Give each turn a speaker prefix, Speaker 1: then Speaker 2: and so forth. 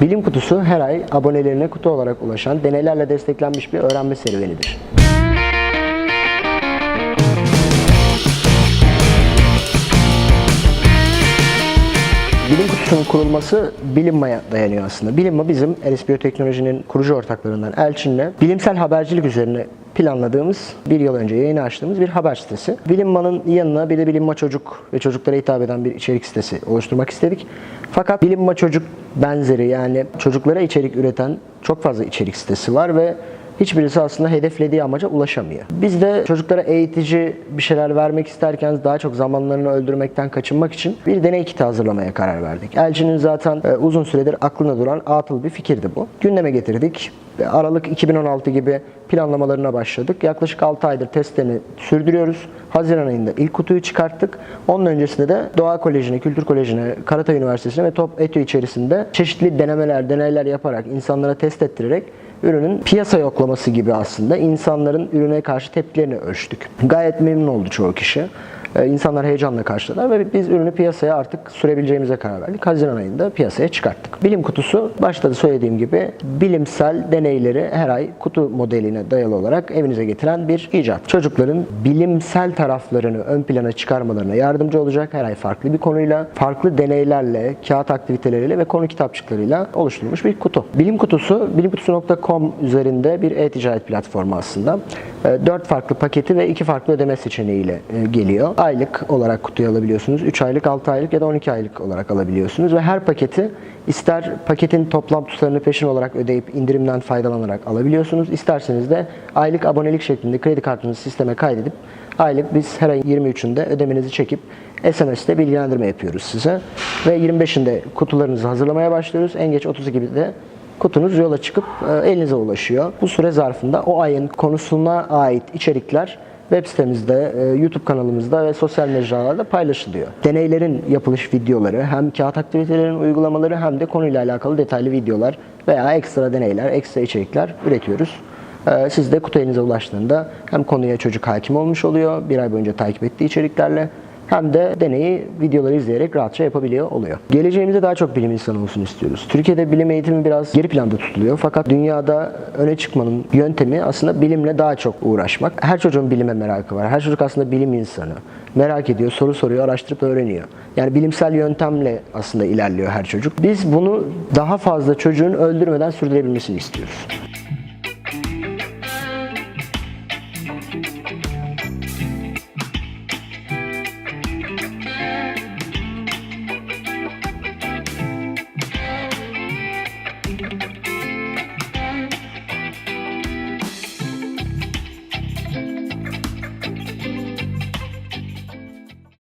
Speaker 1: Bilim Kutusu her ay abonelerine kutu olarak ulaşan deneylerle desteklenmiş bir öğrenme serüvenidir. Bilim Kutusu'nun kurulması Bilinma'ya dayanıyor aslında. Bilinma bizim Eris Biyoteknoloji'nin kurucu ortaklarından Elçin'le bilimsel habercilik üzerine planladığımız, bir yıl önce yayını açtığımız bir haber sitesi. Bilinma'nın yanına bir de Bilinma Çocuk ve çocuklara hitap eden bir içerik sitesi oluşturmak istedik. Fakat Bilinma Çocuk benzeri yani çocuklara içerik üreten çok fazla içerik sitesi var ve hiçbirisi aslında hedeflediği amaca ulaşamıyor. Biz de çocuklara eğitici bir şeyler vermek isterken daha çok zamanlarını öldürmekten kaçınmak için bir deney kiti hazırlamaya karar verdik. Elçinin zaten e, uzun süredir aklında duran atıl bir fikirdi bu. Gündeme getirdik. Ve Aralık 2016 gibi planlamalarına başladık. Yaklaşık 6 aydır testlerini sürdürüyoruz. Haziran ayında ilk kutuyu çıkarttık. Onun öncesinde de Doğa Koleji'ne, Kültür Koleji'ne, Karatay Üniversitesi'ne ve Top Etü içerisinde çeşitli denemeler, deneyler yaparak, insanlara test ettirerek ürünün piyasa yoklaması gibi aslında insanların ürüne karşı tepkilerini ölçtük. Gayet memnun oldu çoğu kişi. Ee, İnsanlar heyecanla karşıladılar ve biz ürünü piyasaya artık sürebileceğimize karar verdik. Haziran ayında piyasaya çıkarttık. Bilim kutusu başta da söylediğim gibi bilimsel deneyleri her ay kutu modeline dayalı olarak evinize getiren bir icat. Çocukların bilimsel taraflarını ön plana çıkarmalarına yardımcı olacak her ay farklı bir konuyla, farklı deneylerle, kağıt aktiviteleriyle ve konu kitapçıklarıyla oluşturulmuş bir kutu. Bilim kutusu, bilimkutusu.com üzerinde bir e-ticaret platformu aslında. E, Dört farklı paketi ve iki farklı ödeme seçeneğiyle e, geliyor. Aylık olarak kutuyu alabiliyorsunuz. 3 aylık, 6 aylık ya da 12 aylık olarak alabiliyorsunuz ve her paketi ister paketin toplam tutarını peşin olarak ödeyip indirimden faydalanarak alabiliyorsunuz. İsterseniz de aylık abonelik şeklinde kredi kartınızı sisteme kaydedip aylık biz her ayın 23'ünde ödemenizi çekip SMS'te bilgilendirme yapıyoruz size. Ve 25'inde kutularınızı hazırlamaya başlıyoruz. En geç 32'de kutunuz yola çıkıp e, elinize ulaşıyor. Bu süre zarfında o ayın konusuna ait içerikler web sitemizde, e, YouTube kanalımızda ve sosyal mecralarda paylaşılıyor. Deneylerin yapılış videoları, hem kağıt aktivitelerin uygulamaları hem de konuyla alakalı detaylı videolar veya ekstra deneyler, ekstra içerikler üretiyoruz. E, Siz de kutu elinize ulaştığında hem konuya çocuk hakim olmuş oluyor, bir ay boyunca takip ettiği içeriklerle hem de deneyi videoları izleyerek rahatça yapabiliyor oluyor. Geleceğimizde daha çok bilim insanı olsun istiyoruz. Türkiye'de bilim eğitimi biraz geri planda tutuluyor fakat dünyada öne çıkmanın yöntemi aslında bilimle daha çok uğraşmak. Her çocuğun bilime merakı var. Her çocuk aslında bilim insanı. Merak ediyor, soru soruyor, araştırıp öğreniyor. Yani bilimsel yöntemle aslında ilerliyor her çocuk. Biz bunu daha fazla çocuğun öldürmeden sürdürebilmesini istiyoruz.